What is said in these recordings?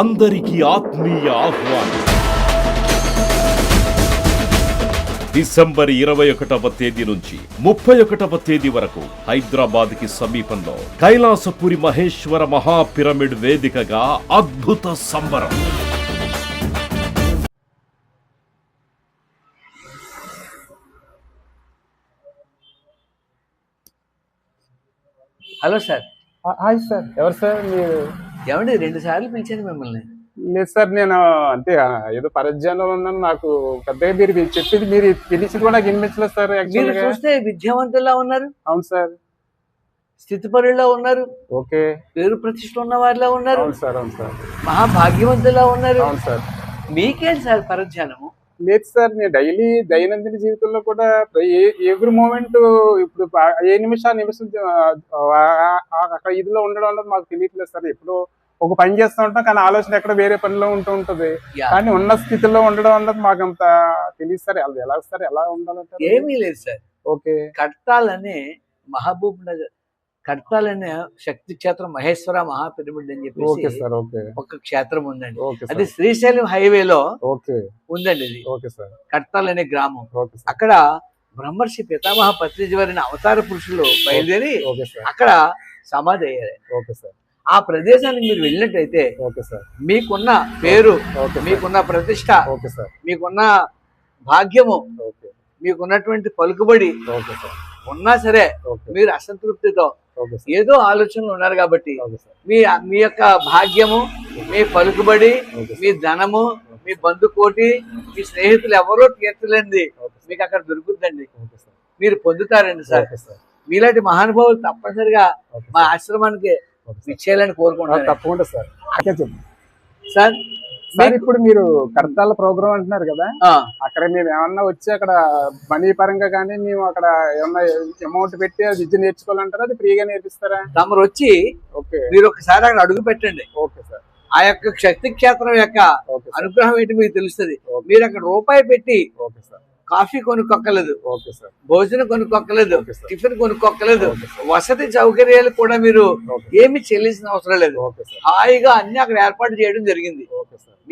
అందరికీ ఆత్మీయ ఆహ్వానం. డిసెంబర్ ఇరవై ఒకటవ తేదీ నుంచి ముప్పై ఒకటవ తేదీ వరకు హైదరాబాద్కి సమీపంలో కైలాసపురి మహేశ్వర మహాపిరమిడ్ వేదికగా అద్భుత సంబరం. Hello sir. Hi sir. ఎవరు సార్ మీరు? ఏమండి రెండు సార్లు పిలిచాను మిమ్మల్ని? లేదు సార్ నేను అంటే ఆ, ఏదో పరధ్యానంలో ఉన్నాను నాకు పెద్దగా మీరు చెప్పింది మీరు తెలిసింది కూడా నాకు వినిపించలేదు సార్ మీరు చూస్తే విద్యావంతుల్లా ఉన్నారు? అవును సార్. స్థితిపరుల్లా ఉన్నారు? ఓకే. పేరు ప్రతిష్ట ఉన్న వారిలా ఉన్నారు? అవును సార్ అవును సార్. మహాభాగ్యవంతుల్లా ఉన్నారు? అవును సార్. మీకేంటి సార్ పరధ్యానము? లేదు సార్ నేను డైలీ దైనందిన జీవితంలో కూడా ఎవ్రీ మూమెంట్ ఇప్పుడు ఏ నిమిషం నిమిషం అక్కడ ఇదిలో ఉండడం అన్నది మాకు తెలియట్లేదు సార్. ఎప్పుడు ఒక పని చేస్తూ ఉంటాం కానీ ఆలోచన ఎక్కడ వేరే పనిలో ఉంటూ ఉంటది. కానీ ఉన్న స్థితిలో ఉండడం అన్నది మాకు అంత తెలియదు సార్. ఎలా సార్ ఎలా ఉండాలంటే ఏమీ లేదు సార్. ఓకే. కడతాలనే మహబూబ్ నగర్ కడతాలనే శక్తి క్షేత్రం మహేశ్వర మహాపిరమిడ్ అని చెప్పేసి ఒక క్షేత్రం ఉందండి. అది శ్రీశైలం హైవేలో ఓకే. ఉందండి ఇది. Okay sir. కడతాల్ అనే గ్రామం అక్కడ బ్రహ్మర్షి పితామహ పత్రిజీ వారిని అవతార పురుషులు బయలుదేరి ఓకే సార్. అక్కడ సమాధి అయ్యారు ఓకే సార్. ఆ ప్రదేశానికి మీరు వెళ్ళినట్టయితే ఓకే సార్. మీకున్న పేరు మీకున్న ప్రతిష్ట ఓకే సార్. మీకున్న భాగ్యము ఓకే. మీకున్నటువంటి పలుకుబడి ఓకే సార్. ఉన్నా సరే మీరు అసంతృప్తితో ఏదో ఆలోచనలు ఉన్నారు కాబట్టి మీ మీ యొక్క భాగ్యము మీ పలుకుబడి మీ ధనము మీ బంధుకోటి మీ స్నేహితులు ఎవరో తీర్చలేంది సార్. మీకు అక్కడ దొరుకుతుందండి. మీరు పొందుతారండి సార్. మీలాంటి మహానుభావులు తప్పనిసరిగా మా ఆశ్రమానికి ఇచ్చేయాలని ఆ, కోరుకుంటున్నాను. తప్పకుండా సార్. సార్ సార్ ఇప్పుడు మీరు కడతాల ప్రోగ్రామ్ అంటున్నారు కదా అక్కడ మేము ఏమన్నా వచ్చి అక్కడ మనీ పరంగా కానీ మేము అక్కడ ఏమన్నా అమౌంట్ పెట్టి అది విద్య నేర్చుకోవాలంటారా? అది ఫ్రీగా నేర్పిస్తారా? తమరు వచ్చి ఓకే. మీరు ఒకసారి అక్కడ అడుగు పెట్టండి. Okay sir. ఆ యొక్క శక్తి క్షేత్రం యొక్క అనుగ్రహం ఏంటి మీకు తెలుస్తుంది. మీరు అక్కడ రూపాయి పెట్టి ఓకే సార్. కాఫీ కొనుక్కొక్కలేదు ఓకే సార్. భోజనం కొనుక్కొక్కలేదు ఓకే సార్. టిఫిన్ కొనుక్కొక్కలేదు వసతి సౌకర్యాలు కూడా మీరు ఏమి చెల్లించిన అవసరం లేదు. Okay sir. హాయిగా అన్ని అక్కడ ఏర్పాటు చేయడం జరిగింది.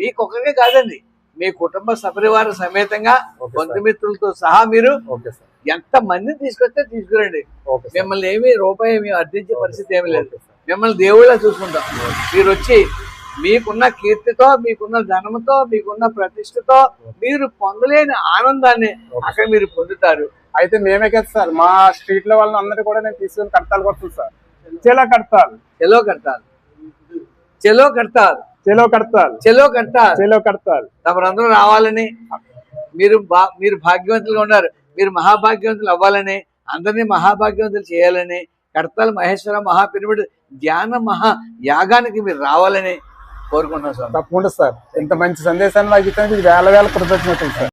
మీకొక్కరే కాదండి. మీ కుటుంబ సపరివార సమేతంగా బంధుమిత్రులతో సహా మీరు ఓకే సార్. ఎంత మందిని తీసుకొస్తే తీసుకురండి. మిమ్మల్ని ఏమి రూపాయి మేము అర్థించే పరిస్థితి ఏమి లేదు. మిమ్మల్ని దేవుళ్ళ చూసుకుంటాం. మీరు వచ్చి మీకున్న కీర్తితో మీకున్న ధనముతో మీకున్న ప్రతిష్టతో మీరు పొందలేని ఆనందాన్ని అక్కడ మీరు పొందుతారు. అయితే మేమే కదా సార్. మా స్ట్రీట్లో వాళ్ళందరూ కూడా నేను తీసుకొని కడతాలు కొడుతుంది సార్. చెలో కడతాలు. చెలో కడతారు. చెలో కడతారు. చెలో కడతాలు చెలో కడతారు. చెలో కడతాలు తమరందరూ రావాలని మీరు మీరు భాగ్యవంతులుగా ఉన్నారు మీరు మహాభాగ్యవంతులు అవ్వాలని అందరినీ మహాభాగ్యవంతులు చేయాలని కడతాల మహేశ్వర మహాపిరమిడ్ ధ్యాన మహా యాగానికి మీరు రావాలని కోరుకుంటున్నాం సార్ తప్పకుండా సార్. ఇంత మంచి సందేశాన్ని మాకు ఇచ్చానికి వేల వేల కృతజ్ఞతలు సార్.